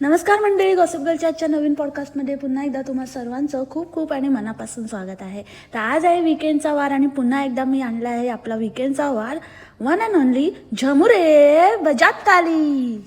नमस्कार मंडळी गॉसिपगर्लच्या आजच्या नवीन पॉडकास्टमध्ये पुन्हा एकदा तुम्हा सर्वांचं खूप खूप आणि मनापासून स्वागत आहे. तर आज आहे विकेंडचा वार आणि पुन्हा एकदा मी आणला आहे आपला विकेंडचा वार. वन अँड ओनली झमुरे बजात काली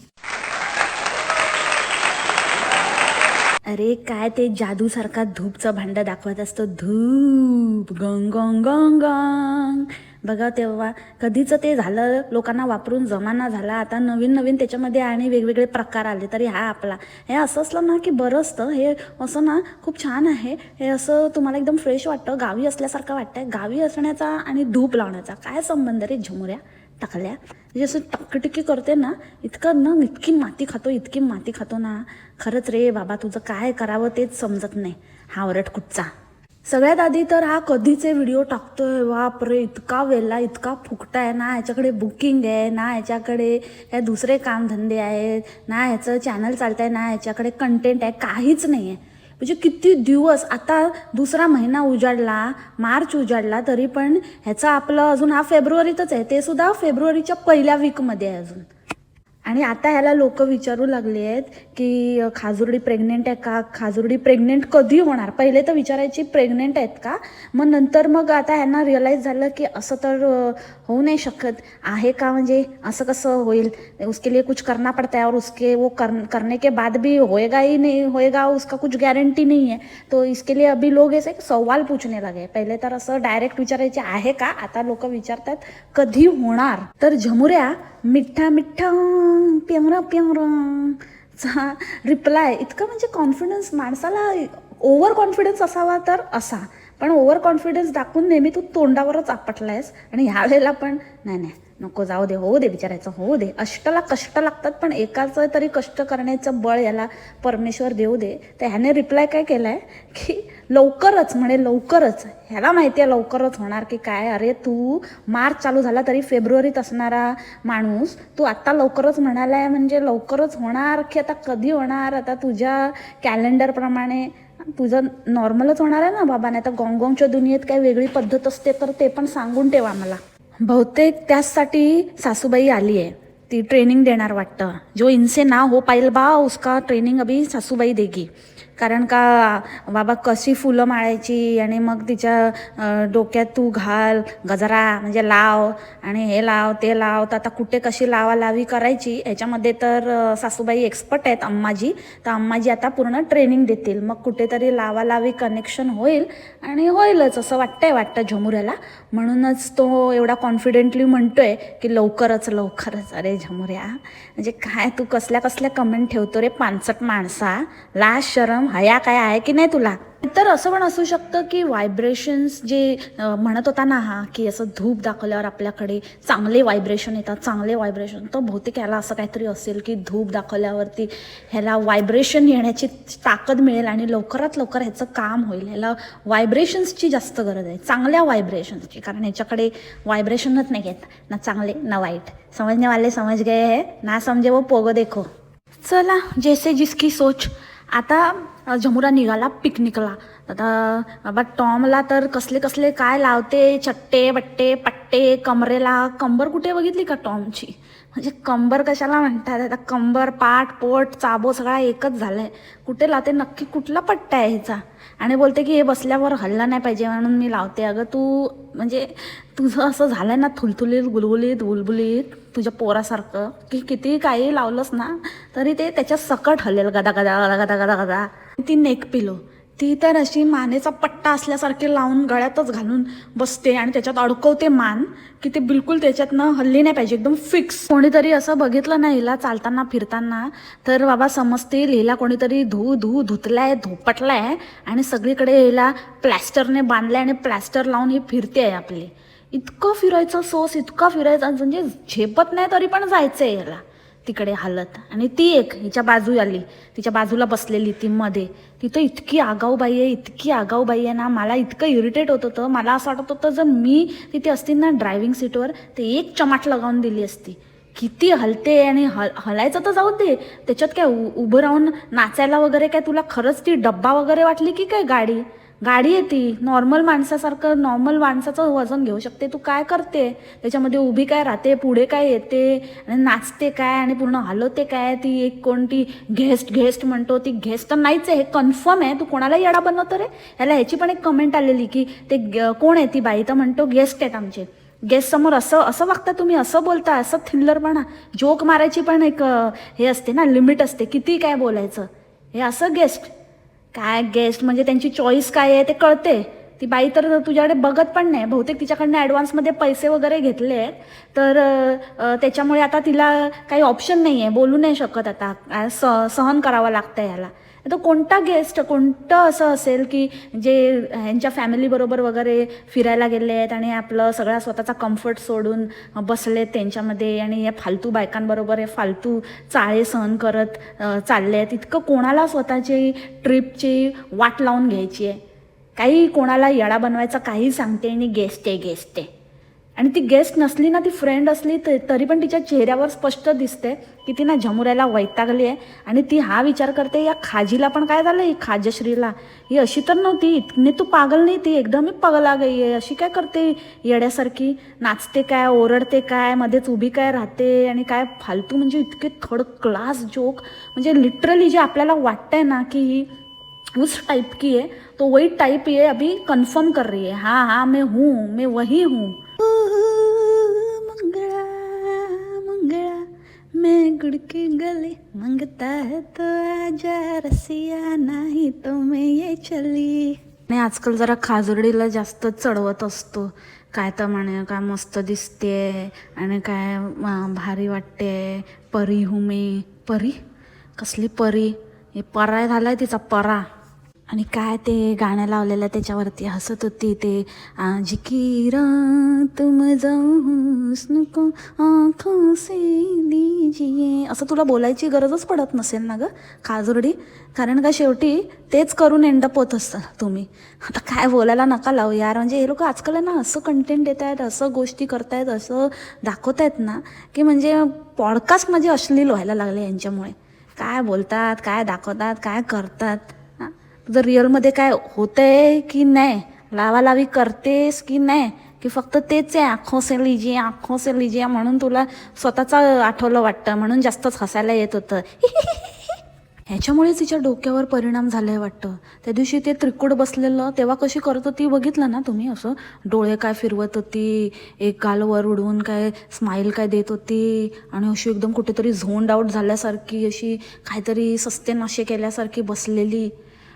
अरे काय ते जादूसारखा धूपचं भांड दाखवत असतो. धूप गंग गंग गंग गंग. बघा तेव्हा कधीचं ते झालं लोकांना वापरून जमाना झाला आता नवीन नवीन त्याच्यामध्ये आणि वेगवेगळे प्रकार आले तरी हा आपला. हे असं असलं ना की बरं असतं हे असं ना खूप छान आहे. हे असं तुम्हाला एकदम फ्रेश वाटतं गावी असल्यासारखं वाटतंय. गावी असण्याचा आणि धूप लावण्याचा काय संबंध रे झुमऱ्या टाकल्या? म्हणजे असं टकटिकी करते ना इतकं ना इतकी माती खातो इतकी माती खातो ना. खरंच रे बाबा तुझं काय करावं तेच समजत नाही. हा ओरट कुठचा सगळ्यात आधी तर हा कधीचे व्हिडिओ टाकतोय. बापरे इतका वेला इतका फुकटा आहे ना याच्याकडे बुकिंग आहे ना याच्याकडे काय दुसरे कामधंदे आहेत ना ह्याचं चॅनल चालतंय आहे ना याच्याकडे कंटेंट आहे काहीच नाही आहे म्हणजे किती दिवस आता दुसरा महिना उजाडला मार्च उजाडला तरी पण ह्याचं आपलं अजून हा फेब्रुवारीतच आहे. ते सुद्धा फेब्रुवारीच्या पहिल्या वीकमध्ये आहे अजून. आणि आता ह्याला लोक विचारू लागले आहेत की खाजुर्डी प्रेग्नेंट आहे का? खाजुर्डी प्रेग्नेंट कधी होणार? पहिले तर विचारायची प्रेग्नेंट आहेत का? मग नंतर मग आता ह्यांना रिअलाईज झालं की असं तर होऊ नाही शकत. आहे का म्हणजे? असं कसं होईल? उसके लिए कुछ करना पड़ता है और उसके वो कर, करने के बाद भी होएगा ही नहीं होएगा उसका कुछ गारंटी नहीं है. तो इसके लिए अभी लोग ऐसे सवाल पूछने लगे पहिले तर असं डायरेक्ट विचारायचे आहे का? आता लोक विचारतात कधी होणार? तर झमुऱ्या मिठ्ठा मिठ्ठा प्यंगरा प्यंगरा चा रिप्लाय इतकं म्हणजे कॉन्फिडन्स माणसाला ओव्हर कॉन्फिडन्स असावा तर असा. पण ओव्हर कॉन्फिडन्स दाखवून नेहमी तू तोंडावरच आपटलायस. आणि ह्यावेळेला पण नाही नाही नको जाऊ दे होऊ दे विचारायचं होऊ दे. अष्टाला कष्ट लागतात पण एकाचं तरी कष्ट करण्याचं बळ याला परमेश्वर देऊ दे. तर ह्याने रिप्लाय काय केलाय? की लवकरच म्हणे लवकरच. ह्याला माहिती आहे लवकरच होणार की काय? अरे तू मार्च चालू झाला तरी फेब्रुवारीत असणारा माणूस तू आत्ता लवकरच म्हणालाय म्हणजे लवकरच होणार की आता कधी होणार? आता तुझ्या कॅलेंडरप्रमाणे तुझं नॉर्मलच होणार आहे ना बाबा? नाही तर गॉंगॉंगच्या दुनियेत काही वेगळी पद्धत असते तर ते पण सांगून ठेवा मला. बहुतेक त्याचसाठी सासूबाई आली आहे. ती ट्रेनिंग देणार वाटतं. जो इनसे ना हो पाईल बा उसका ट्रेनिंग अभी सासूबाई देगी. कारण का बाबा कशी फुलं माळायची आणि मग तिच्या डोक्यात तू घाल गजरा म्हणजे लाव आणि हे लाव ते लाव. तर आता कुठे कशी लावा लावी करायची याच्यामध्ये तर सासूबाई एक्सपर्ट आहेत अम्माजी. तर अम्माजी आता पूर्ण ट्रेनिंग देतील. मग कुठेतरी लावा लावी कनेक्शन होईल आणि होईलच असं वाटतंय वाटतं झमुऱ्याला. म्हणूनच तो एवढा कॉन्फिडेंटली म्हणतोय की लवकरच लवकरच. अरे झमुऱ्या म्हणजे काय तू कसल्या कसल्या कमेंट ठेवतो रे पानसट माणसा. ला शरम हया काय आहे की नाही तुला? तर असं पण असू शकतं की व्हायब्रेशन्स जे म्हणत होता ना हा की असं धूप दाखवल्यावर आपल्याकडे चांगले व्हायब्रेशन येतात चांगले व्हायब्रेशन तर बहुतेक याला असं काहीतरी असेल की धूप दाखवल्यावरती ह्याला व्हायब्रेशन येण्याची ताकद मिळेल आणि लवकरात लवकर ह्याचं काम होईल. ह्याला व्हायब्रेशन्सची जास्त गरज आहे. चांगल्या व्हायब्रेशन्सची कारण ह्याच्याकडे व्हायब्रेशनच नाही आहेत ना चांगले ना वाईट. समजने वाले समज गए है. ना समजे वो पोगो देखो. चला जैसे जिसकी सोच आता जमुरा निघाला पिकनिकला. आता बाबा टॉमला तर कसले कसले काय लावते चट्टे बट्टे पट्टे कमरेला कंबर कुठे बघितली का टॉमची? म्हणजे कंबर कशाला म्हणतात? आता कंबर पाठ पोट चाबो सगळा एकच झालाय. कुठे लावते? नक्की कुठला पट्टा आहे ह्याचा? आणि बोलते की हे बसल्यावर हल्ला नाही पाहिजे म्हणून मी लावते. अगं तू म्हणजे तुझं असं झालंय ना थुलथुलीत गुलगुलीत बुलबुलीत तुझ्या पोरासारखं की किती काही लावलंस ना तरी ते त्याच्या सकट हलेल गदा गदा गदा गदा गदा गदा. ती नेक पिलो. ती तर अशी मानेचा पट्टा असल्यासारखे लावून गळ्यातच घालून बसते आणि त्याच्यात अडकवते मान की ते बिलकुल त्याच्यातनं हल्ली नाही पाहिजे एकदम फिक्स कोणीतरी असं बघितलं नाही हिला चालताना फिरताना. तर बाबा समजतील हिला कोणीतरी धू धू धुतलाय धोपटलाय आणि सगळीकडे हिला प्लॅस्टरने बांधलाय आणि प्लॅस्टर लावून ही फिरते आहे आपली. इतकं फिरायचं सोस इतका फिरायचा म्हणजे झेपत नाही तरी पण जायचं आहे याला. तिकडे हालत. आणि ती एक हिच्या बाजू आली. तिच्या बाजूला बसलेली ती मध्ये. तिथं इतकी आगाऊ बाई आहे इतकी आगाऊ बाई आहे ना. मला इतकं इरिटेट होत होतं. मला असं वाटत होतं जर मी तिथे असती ना ड्रायव्हिंग सीटवर ते एक चमाट लगावून दिली असती. किती हलते आणि हल हलायचं तर जाऊ दे. त्याच्यात काय उ- उभं राहून नाचायला वगैरे काय तुला खरंच ती डब्बा वगैरे वाटली की काय गाडी? गाडी येते. नॉर्मल माणसासारखं नॉर्मल माणसाचं वजन घेऊ शकते. तू काय करते? त्याच्यामध्ये उभी काय राहते? पुढे काय येते? आणि नाचते काय? आणि पूर्ण हलवते काय? ती एक कोणती गेस्ट गेस्ट म्हणतो. ती गेस्ट तर नाहीच आहे. हे कन्फर्म आहे. तू कोणाला येडा बनवतो रे? ह्याला ह्याची पण एक कमेंट आलेली की ते ग- कोण आहे ती बाई? तर म्हणतो गेस्ट आहेत आमचे. गेस्ट समोर असं असं वागता तुम्ही? असं बोलता? असं थिल्लरपणा जोक मारायची पण एक हे असते ना लिमिट असते. किती काय बोलायचं? हे असं गेस्ट काय गेस्ट म्हणजे त्यांची चॉईस काय आहे ते कळते. ती बाई तर तुझ्याकडे बघत पण नाही. बहुतेक तिच्याकडनं ॲडव्हान्समध्ये पैसे वगैरे घेतले आहेत. तर त्याच्यामुळे आता तिला काही ऑप्शन नाही आहे बोलू नाही शकत आता. स सहन करावं लागतं याला. तर कोणता गेस्ट कोणतं असं असेल की जे ह्यांच्या फॅमिलीबरोबर वगैरे फिरायला गेले आहेत आणि आपलं सगळा स्वतःचा कम्फर्ट सोडून बसलेत त्यांच्यामध्ये आणि या फालतू बायकांबरोबर हे फालतू चाळे सहन करत चालले आहेत इतकं कोणाला स्वतःची ट्रिपची वाट लावून घ्यायची आहे? काही कोणाला येडा बनवायचा काही सांगते आणि गेस्ट आहे गेस्ट आहे. आणि ती गेस्ट नसली ना ती फ्रेंड असली तर तरी पण तिच्या चेहऱ्यावर स्पष्ट दिसते की ती ना झमुऱ्याला वैतागली आहे. आणि ती हा विचार करते या खाजीला पण काय झालं? ही खाजश्रीला? ही अशी तर नव्हती. इतकी तू पागल नाही ती. एकदमही पगला गई आहे. अशी काय करते? येड्यासारखी नाचते काय? ओरडते काय? मध्येच उभी काय राहते? आणि काय फालतू म्हणजे इतके थर्ड क्लास जोक. म्हणजे लिटरली जे आपल्याला वाटतंय ना की ही उस टाइप की है तो वही टाइप ये अभी कंफर्म कर रही है. हाँ हाँ मैं हूँ मैं वही हूँ. मंगला मंगळा मैं गुड़ के गले मंगता है तो आजा रसिया नाही तो मैं ये चली। नाही आजकाल जरा खाजुरडीला जास्त चढवत असतो. काय तर म्हणे काय मस्त दिसते आणि काय भारी वाटते परी हुमे परी? कसली परी? हे परा झालाय तिचा परा. आणि काय ते गाणं लावलेलं त्याच्यावरती हसत होती ते आज की तुम जाऊस नको हुस्न आँखों से दीजिए. असं तुला बोलायची गरजच पडत नसेल ना ग काजुरडी? कारण का शेवटी तेच करून एंडअप होत असतं तुम्ही. आता काय बोलायला नका लावू यार. म्हणजे हे लोक आजकाल आहे ना असं कंटेंट देत आहेत असं गोष्टी करतायत असं दाखवत आहेत ना की म्हणजे पॉडकास्ट म्हणजे अश्लील व्हायला लागले यांच्यामुळे. काय बोलतात काय दाखवतात काय करतात? तुझं रिअलमध्ये काय होतंय की नाही लावालावी करतेस की नाही की फक्त तेच आहे आखो से लिजिये आखो से लिजिये म्हणून तुला स्वतःचं आठवलं वाटतं म्हणून जास्तच हसायला येत होतं. ह्याच्यामुळे तिच्या डोक्यावर परिणाम झालाय वाटतं. त्या दिवशी ते त्रिकुट बसलेलं तेव्हा कशी करत होती बघितलं ना तुम्ही असं डोळे काय फिरवत होती एक गाल वर उडवून काय स्माईल काय देत होती आणि अशी एकदम कुठेतरी झोंड आऊट झाल्यासारखी अशी काहीतरी सस्ते नाशे केल्यासारखी बसलेली.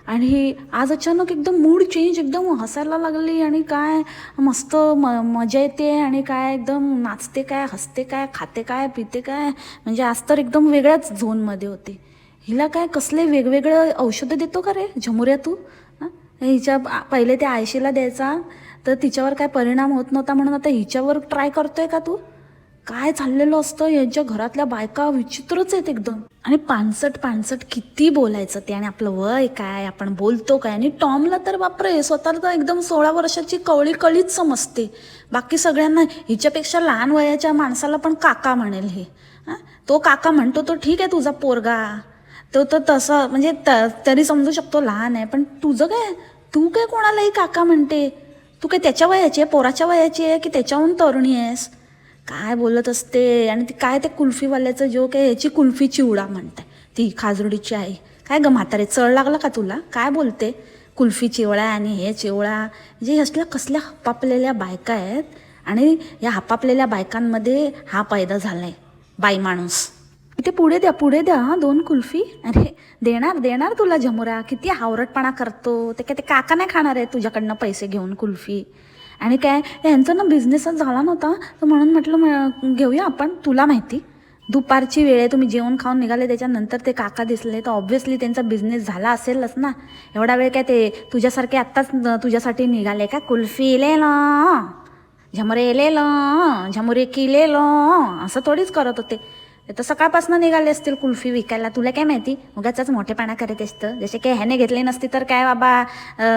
आणि आज अचानक एकदम मूड चेंज एकदम हसायला लागली आणि काय मस्त म मजा येते आणि काय एकदम नाचते काय हसते काय खाते काय पिते काय. म्हणजे आज तर एकदम वेगळ्याच झोनमध्ये होते. हिला काय कसले वेगवेगळे औषधं देतो का रे झमुऱ्या तू? हिच्या पहिले त्या आयशीला द्यायचा तर तिच्यावर काय परिणाम होत नव्हता म्हणून आता हिच्यावर ट्राय करतोय का तू? काय चाललेलं असतं? यांच्या घरातल्या बायका विचित्रच आहेत एकदम. आणि पानसट पानसट किती बोलायचं ते आणि आपलं वय काय? आपण बोलतो काय? आणि टॉमला तर बापरे स्वतःला तर एकदम सोळा वर्षाची कवळी कळीच समजते. बाकी सगळ्यांना हिच्यापेक्षा लहान वयाच्या माणसाला पण काका म्हणेल हे? तो काका म्हणतो तो ठीक आहे तुझा पोरगा. तो तर तसं म्हणजे त- तरी समजू शकतो लहान आहे पण तुझं काय? तू काय कोणालाही काका म्हणते? तू काय त्याच्या वयाची आहे पोराच्या वयाची आहे की त्याच्याहून तरुणी आहेस? काय बोलत असते? आणि ती काय ते कुल्फीवाल्याचं जो काय याची कुल्फी चिवडा म्हणते ती खाजरुडीची आई. काय ग म्हातारे चळ लागला का तुला? काय बोलते? कुल्फी चिवळा आणि हे चिवळा म्हणजे असल्या कसल्या हपापलेल्या बायका आहेत आणि या हपापलेल्या बायकांमध्ये हा पैदा आहे बाई माणूस. ते पुढे द्या पुढे द्या हां दोन कुल्फी. अरे देणार देणार तुला जमुरा. किती हावरटपणा करतो. ते काय ते काका नाही खाणार आहे तुझ्याकडनं पैसे घेऊन कुल्फी? आणि काय यांचा ना बिझनेसच झाला नव्हता तर म्हणून म्हटलं घेऊया आपण तुला माहिती. दुपारची वेळ आहे तुम्ही जेवण खाऊन निघाले त्याच्यानंतर ते काका दिसले तर ऑब्व्हियसली त्यांचा बिझनेस झाला असेलच ना. एवढा वेळ काय ते तुझ्यासारखे आत्ताच तुझ्यासाठी निघाले का? कुल्फी लेला झमरे लेलो झमरे किलेलं असं थोडीच करत होते. तर सकाळपासून निघाले असतील कुल्फी विकायला. तुला काय माहिती? उगाच मोठेपणा करत असतं जसे काय ह्याने घेतले नसते तर काय बाबा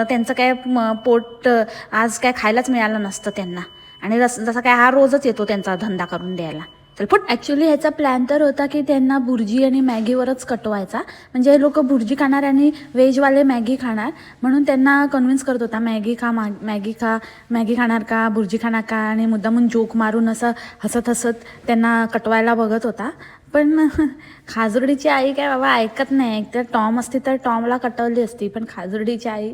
त्यांचं काय म, पोट आज काय खायलाच मिळालं नसतं त्यांना. आणि जस जसा काय हा रोजच येतो त्यांचा धंदा करून द्यायला. चल पण ॲक्च्युली ह्याचा प्लॅन तर होता की त्यांना भुर्जी आणि मॅगीवरच कटवायचा. म्हणजे हे लोक भुर्जी खाणार आणि व्हेजवाले मॅगी खाणार. म्हणून त्यांना कन्व्हिन्स करत होता मॅगी खा मा मॅगी खा मॅगी खाणार का भुर्जी खाणार का? आणि मुद्दामून जोक मारून असं हसत हसत त्यांना कटवायला बघत होता. पण खाजुर्डीची आई काय बाबा ऐकत नाही. एकतर टॉम असती तर टॉमला कटवली असती पण खाजुर्डीची आई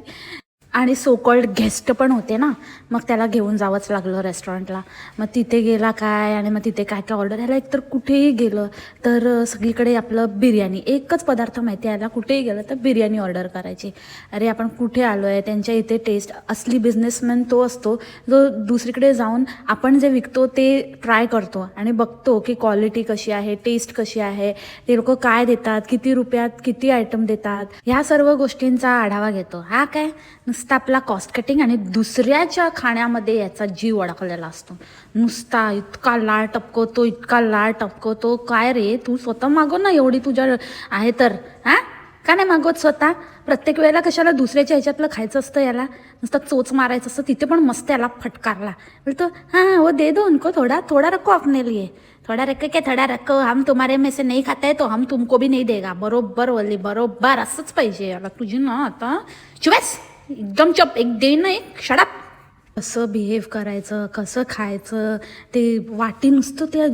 आणि सोकॉल्ड गेस्ट पण होते ना. मग त्याला घेऊन जावंच लागलं रेस्टॉरंटला मग तिथे गेला काय आणि मग तिथे काय काय ऑर्डर ह्याला एकतर कुठेही गेलं तर सगळीकडे आपलं बिर्याणी. एकच पदार्थ माहिती आहे याला कुठेही गेलं तर बिर्याणी ऑर्डर करायची. अरे आपण कुठे आलो आहे त्यांच्या इथे टेस्ट असली बिझनेसमॅन तो असतो जो दुसरीकडे जाऊन आपण जे विकतो ते ट्राय करतो आणि बघतो की क्वालिटी कशी आहे टेस्ट कशी आहे ते लोक काय देतात किती रुपयात किती आयटम देतात. ह्या सर्व गोष्टींचा आढावा घेतो. हा काय? नुसता आपला कॉस्ट कटिंग आणि दुसऱ्याच्या खाण्यामध्ये याचा जीव अडकलेला असतो. नुसता इतका लाळ टपकवतो इतका लाळ टपकवतो. काय रे तू स्वतः मागव ना एवढी तुझ्या आहे तर हा? का नाही मागवत स्वतः? प्रत्येक वेळेला कशाला दुसऱ्याच्या ह्याच्यातलं खायचं असतं याला? नुसतं चोच मारायचं असतं तिथे पण मस्त याला फटकारला. बोलतो हाँ हो दे दो उनको थोड़ा थोड़ा रखो आपने लिए. थोड़ा रख के थोड़ा रखो. हम तुम्हारे में से नहीं खाते तो हम तुमको भी नहीं देगा. बरोबर बोलली बरोबर. असंच पाहिजे याला. तुझी ना आता. चुवेस एकदम चप एक दे ना एक शडाप कसं बिहेव करायचं कसं खायचं ते वाटी नुसतं त्या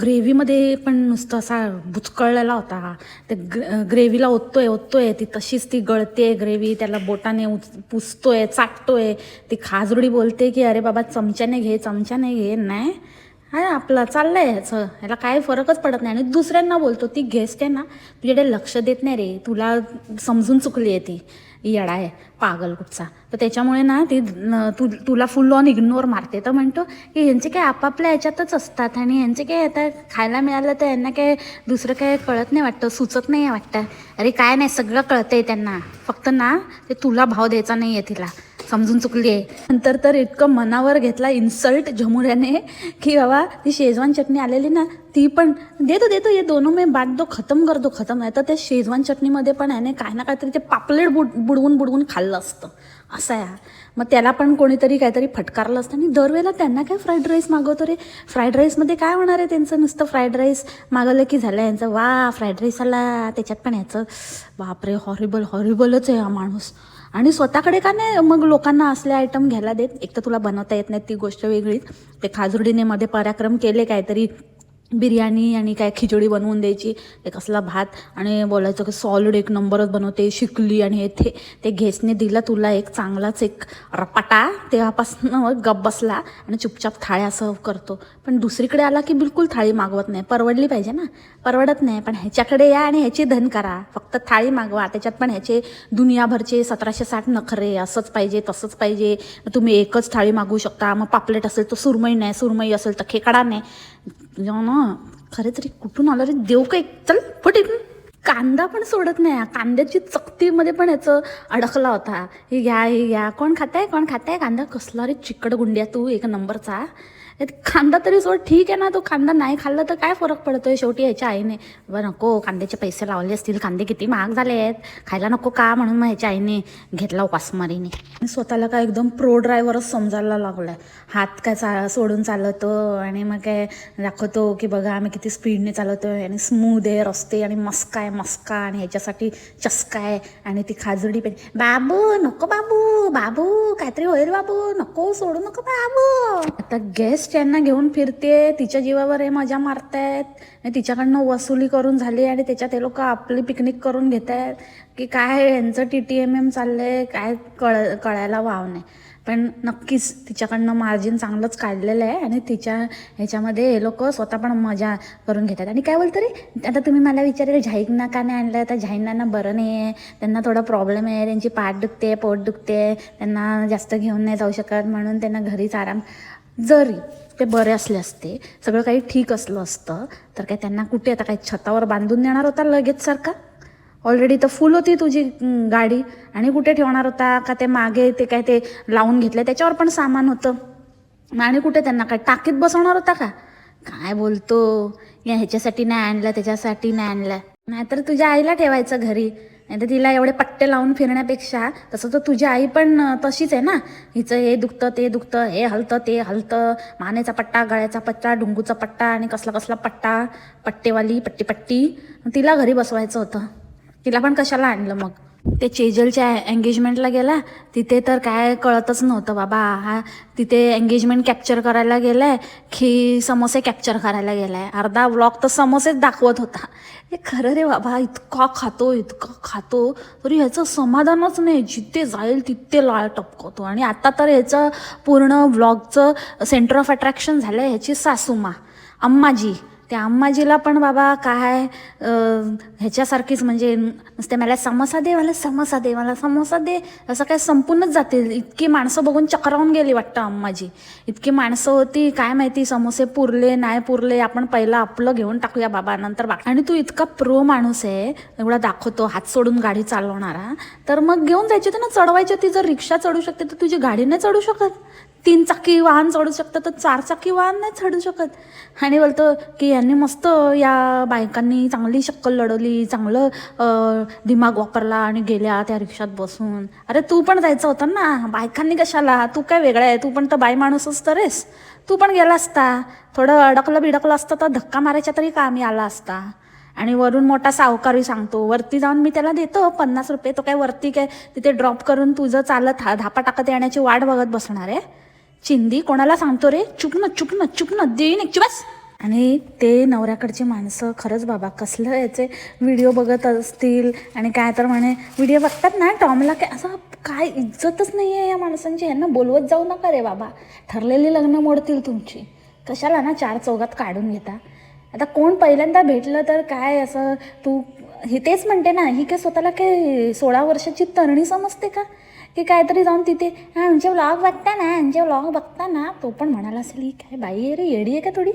ग्रेव्हीमध्ये पण नुसतं असा बुचकळलेला होता. ते ग्र ग्रेव्हीला ओततोय ओततोय ती तशीच ती गळते ग्रेव्ही त्याला बोटाने उच पुसतोय चाटतोय. ती खाजरुडी बोलते की अरे बाबा चमच्याने घे चमच्याने घे. नाही. हा आपलं चाललंय ह्याचं. ह्याला काय फरकच पडत नाही. आणि दुसऱ्यांना बोलतो ती गेस्ट आहे ना तुझ्याकडे लक्ष देत नाही रे. तुला समजून चुकली आहे ती. येडा आहे पागल कुठचा. तर त्याच्यामुळे ना ती तु तुला फुल ऑन इग्नोर मारते. तर म्हणतो की यांचे काय आपापल्या ह्याच्यातच असतात आणि यांचे काय आता खायला मिळालं तर यांना काय दुसरं काय कळत नाही वाटतं सुचत नाही वाटतं. अरे काय नाही सगळं कळतंय त्यांना. फक्त ना ते तुला भाव द्यायचा नाही आहे तिला. समजून चुकली आहे. नंतर तर इतकं मनावर घेतला इन्सल्ट झमुऱ्याने की बाबा ती शेजवान चटणी आलेली ना ती पण देतो देतो ये दोनों में बाग दो खतम कर दो खतम. नाही तर त्या शेजवान चटणीमध्ये पण आहे ना काय ना काहीतरी ते पापलेट बुड बुडवून बुडवून खाल्लं असतं. असं आहे मग त्याला पण कोणीतरी काहीतरी फटकारलं असतं. आणि दरवेळेला त्यांना काय फ्राईड राईस मागवतो रे? फ्राईड राईसमध्ये काय होणार आहे त्यांचं? नुसतं फ्राईड राईस मागवलं की झालं यांचं? वा फ्राईड राईस आला. त्याच्यात पण याचं बापरे हॉरिबल हॉरिबलच आहे हा माणूस. आणि स्वतःकडे का नाही मग लोकांना असले आयटम घ्यायला देत? एक तर तुला बनवता येत नाही ती गोष्ट वेगळीच. ते खाजुर्डीने मध्ये पराक्रम केले काहीतरी. बिर्याणी आणि काय खिचडी बनवून द्यायची एक असला भात आणि बोलायचं की सॉलिड एक नंबरच बनवते शिकली आणि हे ते ते घेसने दिला तुला एक चांगलाच एक रपाटा तेव्हापासून गप बसला आणि चुपचाप थाळ्या सर्व करतो. पण दुसरीकडे आला की बिलकुल थाळी मागवत नाही. परवडली पाहिजे ना? परवडत नाही. पण ह्याच्याकडे या आणि ह्याची धन करा. फक्त थाळी मागवा. त्याच्यात पण ह्याचे दुनियाभरचे सतराशे साठ नखरे असंच पाहिजे तसंच पाहिजे. तुम्ही एकच थाळी मागवू शकता. मग पापलेट असेल तर सुरमई नाही सुरमई असेल तर खेकडा नाही. तुझ्या ना खरे तरी कुठून आलं रे? देऊ का एक चल फट इथून कांदा पण सोडत नाही. कांद्याची चकतीमध्ये पण याचं अडकला होता. हे घ्या हे घ्या. कोण खाताय? कोण खाताय? कांदा कसला रे चिकट गुंड्या तू? एक नंबरचा. खांदा तरी सोड ठीक आहे ना तो खांदा नाही खाल्ला तर काय फरक पडतोय शेवटी ह्याच्या आईने? बरं नको कांद्याचे पैसे लावले असतील कांदे किती महाग झाले आहेत. खायला नको का म्हणून मग ह्याच्या आईने घेतला उपासमारीने आणि स्वतःला काय एकदम प्रो ड्रायव्हरच समजायला लागलाय. हात काय चा सोडून चालवतो आणि मग काय दाखवतो की बघा आम्ही किती स्पीडने चालवतो आणि स्मूद आहे रस्ते आणि मस्का आहे मस्का आणि ह्याच्यासाठी चस्का आहे आणि ती खाजडी पण बाबू नको बाबू बाबू काहीतरी होईल बाबू नको सोडू नको बाबू. आता गेस्ट यांना घेऊन फिरते तिच्या जीवावर हे मजा मारतायत आणि तिच्याकडनं वसुली करून झाली आणि त्याच्यात हे लोक आपली पिकनिक करून घेत आहेत की काय यांचं टी टी एम एम चाललंय काय कळ कळायला वाव नाही. पण नक्कीच तिच्याकडनं मार्जिन चांगलंच काढलेलं आहे आणि तिच्या ह्याच्यामध्ये हे लोक स्वतः पण मजा करून घेतात आणि काय बोलतं रे आता तुम्ही मला विचारेल झाईंना का नाही आणलं तर झाईंना बरं नाही आहे त्यांना थोडा प्रॉब्लेम आहे त्यांची पाठ दुखते पोट दुखते त्यांना जास्त घेऊन नाही जाऊ शकत म्हणून त्यांना घरीच आराम जरी ते बरे असले असते सगळं काही ठीक असलं असतं तर काय त्यांना कुठे आता काही छतावर बांधून देणार होता लगेच सारखा ऑलरेडी तर फुल होती तुझी गाडी. आणि कुठे ठेवणार होता? का ते मागे ते काय ते लावून घेतलं त्याच्यावर पण सामान होतं. आणि कुठे त्यांना काय टाकीत बसवणार होता का? काय बोलतो? या ह्याच्यासाठी नाही आणलं त्याच्यासाठी नाही आणलं. नाहीतर तुझ्या आईला ठेवायचं घरी. नाही तर तिला एवढे पट्टे लावून फिरण्यापेक्षा तसं तर तुझी आई पण तशीच आहे ना? हिचं हे दुखतं ते दुखतं हे हलतं ते हलतं. मानेचा पट्टा गळ्याचा पट्टा डुंगूचा पट्टा आणि कसला कसला पट्टा पट्टेवाली पट्टी पट्टी तिला घरी बसवायचं होतं. तिला पण कशाला आणलं मग? ते चेजलच्या एंगेजमेंटला गेला. तिथे तर काय कळतच नव्हतं बाबा. हा तिथे एंगेजमेंट कॅप्चर करायला गेलाय की समोसे कॅप्चर करायला गेलाय. अर्धा व्लॉग तर समोसेच दाखवत होता. हे खरं रे बाबा इतका खातो इतका खातो तरी ह्याचं समाधानच नाही. जिथे जाईल तिथे लाळ टपकवतो. आणि आता तर ह्याचं पूर्ण व्लॉगचं सेंटर ऑफ अट्रॅक्शन झालं आहे ह्याची सासूमा अम्माजी. त्या अम्माजीला पण बाबा काय ह्याच्यासारखीच म्हणजे नुसते मला समोसा दे मला समोसा दे मला समोसा दे असं काय संपूनच जाते. इतकी माणसं बघून चक्रावून गेली वाटतं अम्माजी. इतकी माणसं होती काय माहिती समोसे पुरले नाही पुरले आपण पहिलं आपलं घेऊन टाकूया बाबा नंतर बा आणि तू इतका प्रो माणूस आहे एवढा दाखवतो हात सोडून गाडी चालवणारा तर मग घेऊन जायची होती ना चढवायची होती जर रिक्षा चढू शकते तर तुझी गाडी नाही चढू शकत. तीन चाकी वाहन चढू शकतं तर चार चाकी वाहन नाही चढू शकत. आणि बोलतो की यांनी मस्त या बायकांनी चांगली शक्कल लढवली चांगलं दिमाग वापरला आणि गेल्या त्या रिक्षात बसून. अरे तू पण जायचं होतं ना बायकांनी कशाला? तू काय वेगळा आहे? तू पण तर बाई माणूसच तर आहेस. तू पण गेला असता. थोडं अडकलं बिडकलं असतं तर धक्का मारायच्या तरी कामी आला असता. आणि वरून मोठा सावकारी सांगतो वरती जाऊन मी त्याला देतो पन्नास रुपये तो काय वरती काय तिथे ड्रॉप करून तुझं चालत हा- धापा टाकत येण्याची वाट बघत बसणार आहे? चिंदी कोणाला सांगतो रे? चुकणं चुकणं चुकणं देईन एक बस आणि ते नवऱ्याकडची माणसं खरंच बाबा कसलं याचे व्हिडिओ बघत असतील. आणि काय तर म्हणे व्हिडिओ बघतात ना टॉमला काय असं काय इज्जतच नाही आहे या माणसांची यांना बोलवत जाऊ नका रे बाबा. ठरलेली लग्न मोडतील तुमची. कशाला ना चार चौघात काढून घेता? आता कोण पहिल्यांदा भेटलं तर काय असं तू हे तेच म्हणते ना ही काय स्वतःला काय सोळा वर्षाची तरणी समजते का? की काहीतरी जाऊन तिथे हा आमचे व्लॉग बघता ना आमचे व्लॉग बघता ना. तो पण म्हणाला असेल ही काय बाई अरे येडी आहे का थोडी?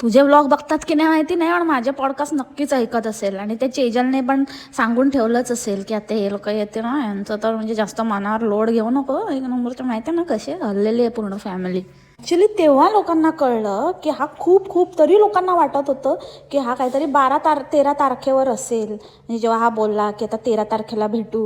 तुझे व्लॉग बघतात की नाही माहिती नाही पण माझे पॉडकास्ट नक्कीच ऐकत असेल. आणि ते चेजलने पण सांगून ठेवलंच असेल की आता हे लोक येते ना यांचं तर म्हणजे जास्त मनावर लोड घेऊ नको. एक नंबर तर माहिती आहे ना कसे हल्लेली आहे पूर्ण फॅमिली ॲक्च्युली तेव्हा लोकांना कळलं की हा खूप खूप तरी लोकांना वाटत होतं की हा काहीतरी बारा तार तेरा तारखेवर असेल. म्हणजे जेव्हा हा बोलला की आता तेरा तारखेला भेटू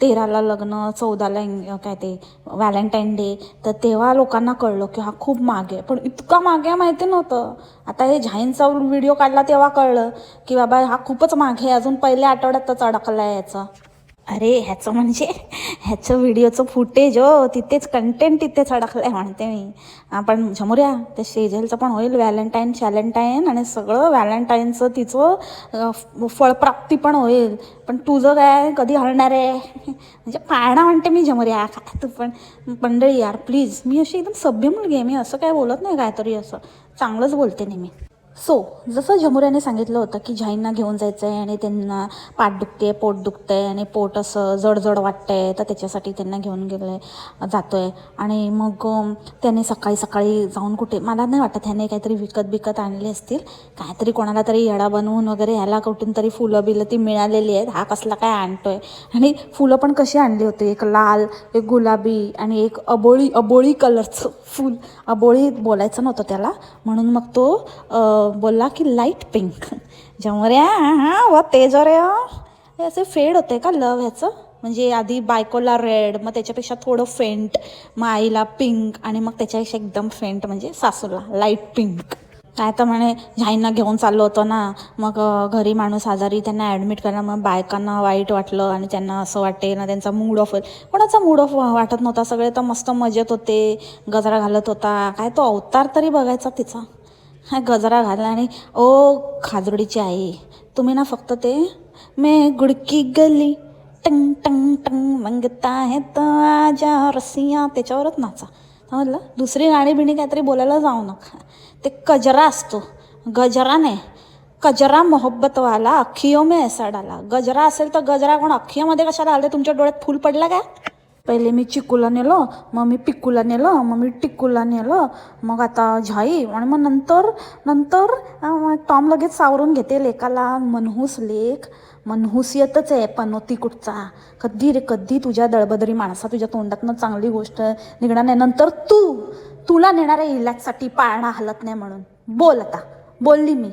तेराला लग्न चौदाला काय ते व्हॅलेंटाईन डे तर तेव्हा लोकांना कळलं की हा खूप मागे पण इतका मागे माहिती नव्हतं. आता हे झाईंचा व्हिडिओ काढला तेव्हा कळलं की बाबा हा खूपच मागे अजून पहिल्या आठवड्यातच अडकला आहे याचा. अरे ह्याचं म्हणजे ह्याचं व्हिडिओचं फुटेज हो तिथेच कंटेंट तिथेच अडकलंय म्हणते मी. आपण झमुऱ्या ते शेजेलचं पण होईल व्हॅलेंटाईन शॅलेंटाईन आणि सगळं व्हॅलेंटाईनचं तिचं फळप्राप्ती पण होईल. पण तुझं काय कधी हलणार आहे? म्हणजे पाळणा म्हणते मी झमुऱ्या काय तू पण. मंडळी यार प्लीज मी अशी एकदम सभ्य मुलगी आहे मी असं काय बोलत नाही काहीतरी असं. चांगलंच बोलते नेहमी. सो जसं झमुऱ्याने सांगितलं होतं की झाईंना घेऊन जायचं आहे आणि त्यांना पाठ दुखते पोट दुखतं आहे आणि पोट असं जडजड वाटतं आहे तर त्याच्यासाठी त्यांना घेऊन गेले जातो आहे आणि मग त्याने सकाळी सकाळी जाऊन कुठे मला नाही वाटत ह्याने काहीतरी विकत बिकत आणले असतील. काहीतरी कोणाला तरी येडा बनवून वगैरे ह्याला कुठून तरी फुलं बिलं ती मिळालेली आहेत. हा कसला काय आणतो आहे आणि फुलं पण कशी आणली होती? एक लाल एक गुलाबी आणि एक अबोळी अबोळी कलरचं फूल. अबोळी बोलायचं नव्हतं त्याला. म्हणून मग तो बोलला की लाइट पिंक ज्यामुळे हां व ते जर हे. असे फेड होते का लव ह्याचं? म्हणजे आधी बायकोला रेड मग त्याच्यापेक्षा थोडं फेंट मग आईला पिंक आणि मग त्याच्यापेक्षा एकदम फेंट म्हणजे सासूला लाइट पिंक काय तर म्हणे झाईंना घेऊन चाललो होतो ना मग घरी माणूस आजारी त्यांना ॲडमिट करायला मग बायकांना वाईट वाटलं आणि त्यांना असं वाटते ना त्यांचा मूड ऑफ कोणाचा मूड ऑफ वाटत नव्हता सगळे तर मस्त मजेत होते गजरा घालत होता. काय तो अवतार तरी बघायचा तिचा. हा गजरा घाला आणि ओ खाजुडीची आई तुम्ही ना फक्त ते मे गुडकी गली टंग टंग टंग मंगता है तो आजा रसिया त्याच्यावरच नाचा. म्हटलं दुसरी गाणी बिणी काहीतरी बोलायला जाऊ नका. ते कजरा असतो. गजरा नाही कजरा मोहब्बतवाला अखियो मे ऐसा डाला. गजरा असेल तर गजरा कोण अखियामध्ये कशाला आले तुमच्या डोळ्यात फुल पडला काय? पहिले मी चिकूला नेलं मग मी पिकूला नेलं मग मी टिकूला नेलं मग आता झाई आणि मग नंतर नंतर टॉम लगेच सावरून घेते लेकाला. मनहूस लेख मनहूसियतच आहे पनोती कुठचा? कधी रे कधी तुझ्या दळबदरी माणसा तुझ्या तोंडातनं चांगली गोष्ट निघणार नाही. नंतर तू तुला नेणाऱ्या इलाजसाठी पाळणा हलत नाही म्हणून. बोल आता. बोलली मी.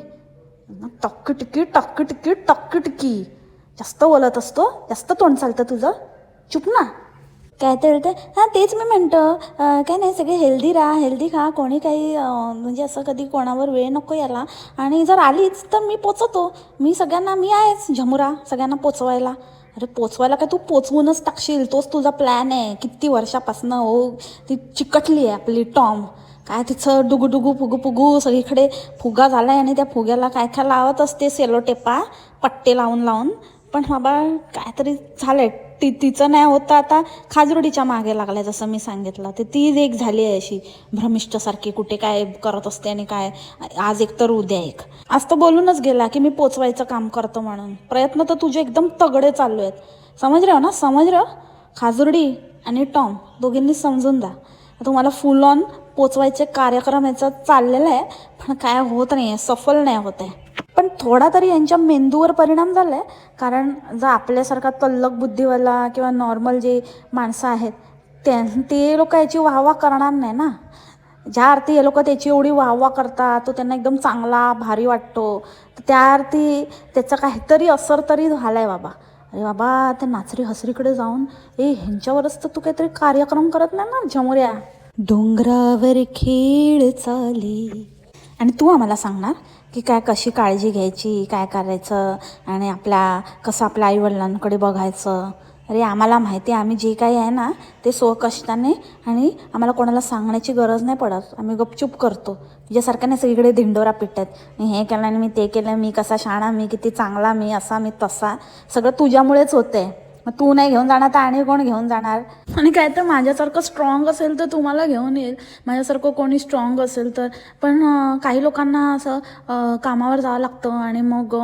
टक्क टिकी टक्क टिकी टक्क टिकी जास्त बोलत असतो जास्त तोंड चालतं तुझं. चुप ना. काय ते बोलते हां तेच मी म्हणतो. काय नाही सगळे हेल्दी राहा हेल्दी खा. कोणी काही म्हणजे असं कधी कोणावर वेळ नको याला. आणि जर आलीच तर मी पोचवतो मी सगळ्यांना मी आहेच झमुरा सगळ्यांना पोचवायला. अरे पोचवायला काय तू पोचवूनच टाकशील? तोच तुझा प्लॅन आहे. किती वर्षापासनं हो ती चिकटली आहे आपली टॉम. काय तिचं डुगुडुगू फुगू फुगू सगळीकडे फुगा झाला आहे आणि त्या फुग्याला काय काय लावत असते सेलो टेपा पट्टे लावून लावून. पण बाबा काहीतरी झालंय. ती तिचं नाही होतं आता खाजरुडीच्या मागे लागल्या जसं मी सांगितलं. तर ती एक झाली आहे अशी भ्रमिष्ठसारखी कुठे काय करत असते आणि काय. आज एक तर उद्या एक. आज तर बोलूनच गेला की मी पोचवायचं काम करतो म्हणून. प्रयत्न तर तुझे एकदम तगडे चालू आहेत. समज हो ना समज खाजुर्डी आणि टॉम दोघींनी समजून जा. तुम्हाला फुल ऑन पोचवायचे कार्यक्रम याचा चाललेला आहे पण काय होत नाही आहे सफल नाही होत आहे. पण थोडा तरी यांच्या मेंदूवर परिणाम झाला आहे कारण जर आपल्यासारखा तल्लक बुद्धीवाला किंवा नॉर्मल जे माणसं आहेत त्या ते लोक याची वाहवा करणार नाही ना. ज्या अर्थी हे लोक त्याची एवढी वाहवा करतात तो त्यांना एकदम चांगला भारी वाटतो. तर त्या अर्थी त्याचा काहीतरी असर तरी झाला आहे बाबा. अरे बाबा त्या नाचरी हसरीकडे जाऊन ए ह्यांच्यावरच तर तू काहीतरी कार्यक्रम करत नाही ना झमुऱ्या डोंगरावर खेळ चाले. आणि तू आम्हाला सांगणार की काय कशी काळजी घ्यायची काय करायचं आणि आपल्या कसं आपल्या आईवडिलांकडे बघायचं. अरे आम्हाला माहिती आहे आम्ही जे काही आहे ना ते स्वकष्टाने आणि आम्हाला कोणाला सांगण्याची गरज नाही पडत. आम्ही गपचूप करतो. तुझ्यासारखं नाही सगळीकडे धिंडोरा पिटत. मी हे केलं आणि मी ते केलं मी कसा शाणा मी किती चांगला मी असा मी तसा. सगळं तुझ्यामुळेच होतंय. मग तू नाही घेऊन जाणार तर आणि कोण घेऊन जाणार? आणि काय तर माझ्यासारखं स्ट्रॉंग असेल तर तुम्हाला घेऊन येईल. माझ्यासारखं कोणी स्ट्रॉंग असेल तर. पण काही लोकांना असं कामावर जावं लागतं आणि मग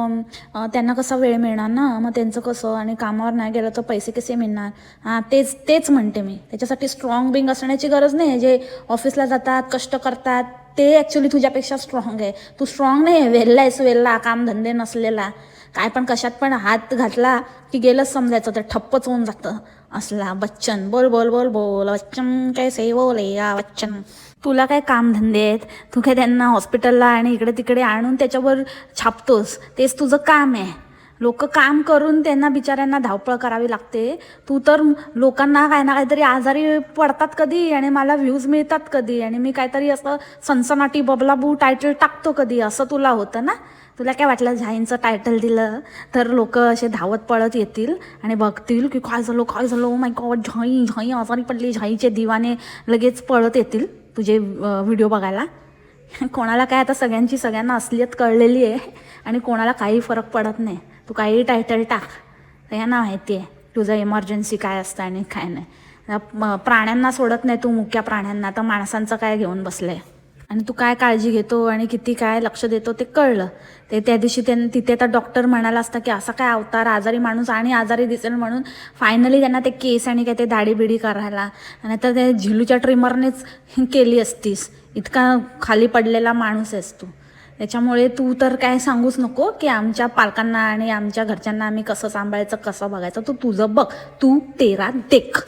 त्यांना कसा वेळ मिळणार ना? मग त्यांचं कसं? आणि कामावर नाही गेलं तर पैसे कसे मिळणार? हां तेच तेच म्हणते मी. त्याच्यासाठी स्ट्रॉंग बिंग असण्याची गरज नाही आहे. जे ऑफिसला जातात कष्ट करतात ते ॲक्च्युली तुझ्यापेक्षा स्ट्रॉंग आहे. तू स्ट्रॉंग नाही आहे वेल्ला आहेस वेल्ला. कामधंदे नसलेला. काय पण कशात पण हात घातला की गेलंच समजायचं तर ठप्पच होऊन जातं. असला बच्चन बोल बोल बोल बोल बच्चन कैसे बोले या बच्चन. तुला काय कामधंदे आहेत? तू काय त्यांना हॉस्पिटलला आणि इकडे तिकडे आणून त्याच्यावर छापतोस? तेच तुझं काम आहे. लोक काम करून त्यांना बिचाऱ्यांना धावपळ करावी लागते. तू तर लोकांना काय ना काहीतरी आजारी पडतात कधी आणि मला व्ह्यूज मिळतात कधी आणि मी काहीतरी असं सनसनाटी बबलाबू टायटल टाकतो कधी असं तुला होतं ना? तुला काय वाटलं झाईंचं टायटल दिलं तर लोक असे धावत पळत येतील आणि बघतील की काय झालं काय झालं? Oh माय गॉड झाई झाई आजारी पडली झाईचे दिवाने लगेच पळत येतील तुझे व्हिडिओ बघायला. कोणाला काय आता सगळ्यांची सगळ्यांना असलियत कळलेली आहे आणि कोणाला काही फरक पडत नाही. तू काही टायटल टाक. यांना माहिती आहे तुझं इमर्जन्सी काय असतं आणि काय नाही. प्राण्यांना सोडत नाही तू मुख्य प्राण्यांना. तर माणसांचं काय घेऊन बसलंय? आणि तू काय काळजी घेतो आणि किती काय लक्ष देतो ते कळलं. ते त्या दिवशी त्यां तिथे तर डॉक्टर म्हणाला असता की असा काय अवतार आजारी माणूस आणि आजारी दिसेल म्हणून फायनली त्यांना ते केस आणि काय ते दाढीबिडी करायला. आणि तर ते झिलूच्या ट्रिमरनेच केली असतीस. इतका खाली पडलेला माणूस आहेस तू. त्याच्यामुळे तू तर काय सांगूच नको की आमच्या पालकांना आणि आमच्या घरच्यांना आम्ही कसं सांभाळायचं कसं बघायचं. तू तुझं बघ. तू तेरा देख.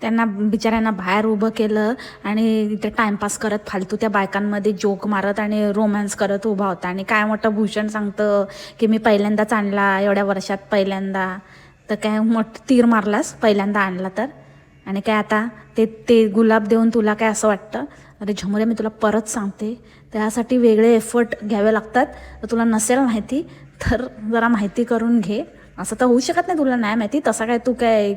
त्यांना बिचाऱ्यांना बाहेर उभं केलं आणि ते टाइमपास करत फालतू त्या बायकांमध्ये जोक मारत आणि रोमॅन्स करत उभा होता. आणि काय मोठं भूषण सांगतं की मी पहिल्यांदाच आणला एवढ्या वर्षात पहिल्यांदा. तर काय मोठ तीर मारलास पहिल्यांदा आणला तर? आणि काय आता? ते ते गुलाब देऊन तुला काय असं वाटतं? अरे झमुरे मी तुला परत सांगते. त्यासाठी वेगळे एफर्ट घ्यावे लागतात. तर तुला नसेल माहिती तर जरा माहिती करून घे. असं तर होऊ शकत नाही तुला नाही माहिती. तसा काय तू काय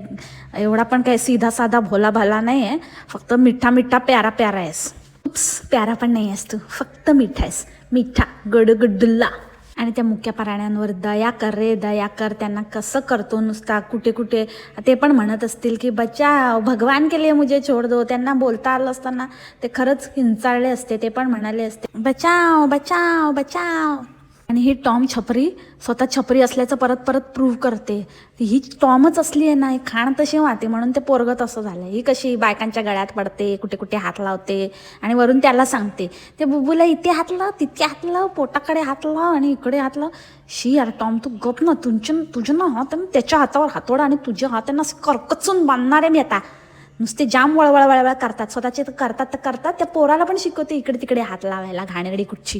एवढा पण काय सीधा साधा भोला भाला नाही आहे फक्त मिठा मिठा प्यारा प्यारा आहेस. उप्स प्यारा पण नाही आहेस तू. फक्त मिठा आहेस. मिठा गडगडुल्ला. आणि त्या मुख्य प्राण्यांवर दया कर रे दया कर. त्यांना कसं करतो नुसता? कुठे कुठे? ते पण म्हणत असतील की बच्चा भगवान के लिए मुझे छोड़ दो. त्यांना बोलता आलं असताना ते खरंच हिंचाळले असते ते पण म्हणाले असते बचाव बचाव बचाव. आणि ही टॉम छपरी स्वतः छपरी असल्याचं परत परत प्रूव्ह करते. ही टॉमच असली आहे ना ही खाण तशी वाहते म्हणून ते पोरगत असं झालं ही कशी बायकांच्या गळ्यात पडते कुठे कुठे हात लावते आणि वरून त्याला सांगते ते बुबूला इथे हात लाव तिथे हात लाव पोटाकडे हात लाव आणि इकडे हात लाव. शी यार टॉम तू गप ना तुझ्या तुझं ना हात आणि त्याच्या हातावर हातोडा आणि तुझ्या हातांना करकचून बांधणार आहे मी आता. नुसते जाम वळवळ वळवळ करतात. स्वतःचे तर करतात तर करतात. त्या पोराला पण शिकवते इकडे तिकडे हात लावायला घाणेरडी कुठची.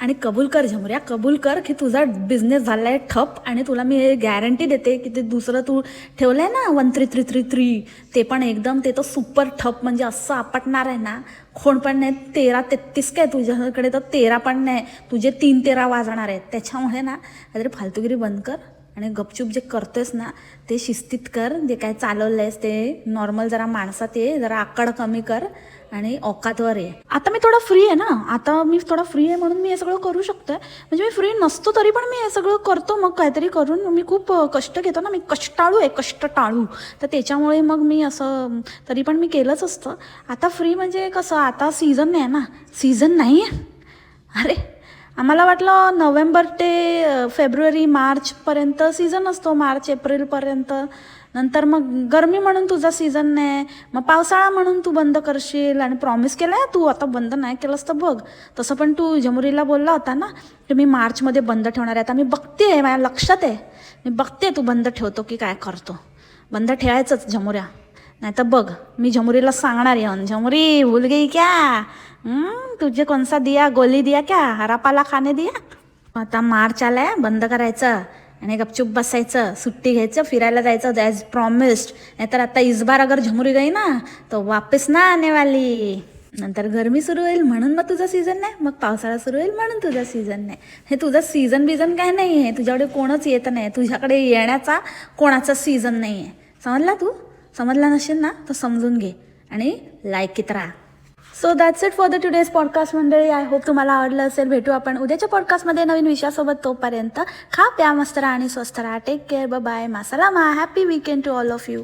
आणि कबूल कर झमुऱ्या कबूल कर की तुझा बिझनेस झाला आहे ठप आणि तुला मी गॅरंटी देते की ते दुसरं तू ठेवलं आहे ना one three three three three ते पण एकदम ते तर सुपर ठप म्हणजे असं आपटणार आहे ना. कोण पण नाही तेरा तेहतीस काय तुझ्याकडे तर तेरा पण नाही. तुझे तीन तेरा वाजणार आहेत. त्याच्यामुळे ना काहीतरी फालतूगिरी बंद कर आणि गपचूप जे करतोयस ना ते शिस्तीत कर. जे काय चालवलं आहेस ते नॉर्मल जरा माणसात ये जरा आकड कमी कर. आणि औकातवर आहे आता मी थोडा फ्री आहे ना? आता मी थोडा फ्री आहे म्हणून मी हे सगळं करू शकतोय. म्हणजे मी फ्री नसतो तरी पण मी हे सगळं करतो. मग काहीतरी करून मी खूप कष्ट घेतो ना. मी कष्टाळू आहे कष्ट टाळू तर त्याच्यामुळे मग मी असं तरी पण मी केलंच असतं. आता फ्री म्हणजे कसं? आता सीझन नाही आहे ना? सीझन नाही आहे अरे! आम्हाला वाटलं नोव्हेंबर ते फेब्रुवारी मार्चपर्यंत सीझन असतो. मार्च एप्रिलपर्यंत. नंतर मग गरमी म्हणून तुझा सीझन नाही मग पावसाळा म्हणून तू बंद करशील आणि प्रॉमिस केलं आहे तू आता बंद नाही केलंस तर बघ. तसं पण तू जमुरीला बोलला होता ना की मी मार्चमध्ये बंद ठेवणार आहे. आता मी बघते माझ्या लक्षात आहे. मी बघते तू बंद ठेवतो की काय करतो. बंद ठेवायचंच झमुऱ्या नाही तर बघ मी झमुरीला सांगणार येऊन झमुरी भूल गई क्या? तुझे कोणसा दिया? गोली दिया क्या? हरापाला खाने दिया? आता मार्च आलाय बंद करायचं. आणि गपचूप बसायचं सुट्टी घ्यायचं फिरायला जायचं ॲज प्रॉमिस्ड नाहीतर आता इस बार अगर झमुरी गई ना तर वापस ना आणेवाली नंतर गरमी सुरू होईल म्हणून मग तुझा सीझन नाही मग पावसाळा सुरू होईल म्हणून तुझा सीझन नाही. हे तुझं सीझन बिझन काय नाही आहे? तुझ्याकडे कोणच येत नाही तुझ्याकडे येण्याचा कोणाचा सीझन नाही आहे. समजला तू? समजला नसेल ना तर समजून घे आणि लायकीत राहा. So that's it for the today's podcast मंडळी. आय होप तुम्हाला आवडलं असेल. भेटू आपण उद्याच्या पॉडकास्टमध्ये नवीन विषयासोबत तोपर्यंत. खा प्या मस्त राहा आणि स्वस्त राहा. Take care bye मासलामा happy weekend to all of you